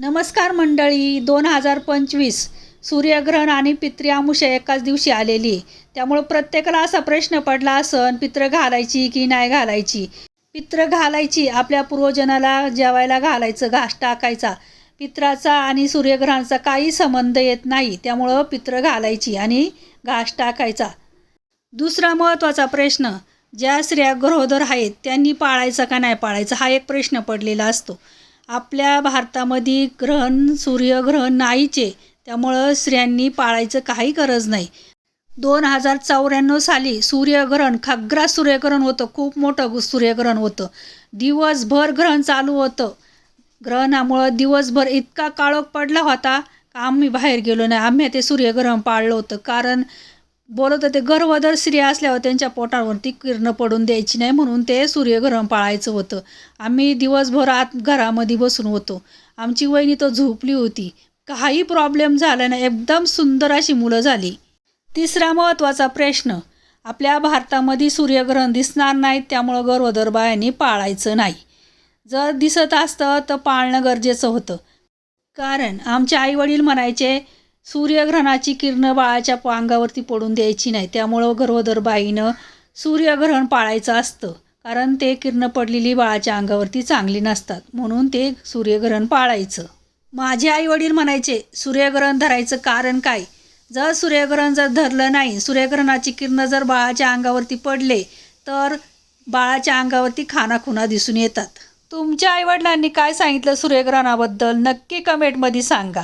नमस्कार मंडळी. दोन हजार पंचवीस सूर्यग्रहण आणि पित्री अमुषा एकाच दिवशी आलेली. आहे. त्यामुळं प्रत्येकाला असा प्रश्न पडला असन पित्र घालायची की नाही घालायची? पित्र घालायची आपल्या पूर्वजनाला जेवायला घालायचं घास टाकायचा. पित्राचा आणि सूर्यग्रहणाचा काही संबंध येत नाही. त्यामुळं पित्र घालायची आणि घास टाकायचा. दुसरा महत्त्वाचा प्रश्न ज्या स्त्रिया गरोदर आहेत त्यांनी पाळायचा का नाही पाळायचा हा एक प्रश्न पडलेला असतो. आपल्या भारतामध्ये ग्रहण सूर्यग्रहण नाहीचे. त्यामुळं स्त्रियांनी पाळायचं काही गरज नाही. दोन हजार चौऱ्याण्णव साली सूर्यग्रहण खग्रा सूर्यग्रहण होतं. खूप मोठं सूर्यग्रहण होतं. दिवसभर ग्रहण चालू होतं. ग्रहणामुळं दिवसभर इतका काळोख पडला होता. का आम्ही बाहेर गेलो नाही. आम्ही ते सूर्यग्रहण पाळलं होतं. कारण बोलत होते गर्भधर स्त्रिया असल्यावर त्यांच्या पोटावरती किरणं पडून द्यायची नाही म्हणून ते सूर्यग्रहण पाळायचं होतं. आम्ही दिवसभर आत घरामध्ये बसून होतो. आमची वहिनी तर झोपली होती. काही प्रॉब्लेम झाला नाही एकदम सुंदर अशी मुलं झाली. तिसरा महत्त्वाचा प्रश्न आपल्या भारतामध्ये सूर्यग्रहण दिसणार नाही त्यामुळं गर्भधर बायांनी पाळायचं नाही. जर दिसत असतं तर पाळणं गरजेचं होतं. कारण आमचे आईवडील म्हणायचे सूर्यग्रहणाची किरणं बाळाच्या प- अंगावरती पडून द्यायची नाही. त्यामुळं गर्भधर बाईनं सूर्यग्रहण पाळायचं असतं. कारण ते किरणं पडलेली बाळाच्या अंगावरती चांगली नसतात. म्हणून ते सूर्यग्रहण पाळायचं. माझे आईवडील म्हणायचे सूर्यग्रहण धरायचं कारण काय? जर सूर्यग्रहण जर धरलं नाही सूर्यग्रहणाची किरणं जर बाळाच्या अंगावरती पडले तर बाळाच्या अंगावरती खानाखुना दिसून येतात. तुमच्या आईवडिलांनी काय सांगितलं सूर्यग्रहणाबद्दल? नक्की कमेंटमध्ये सांगा.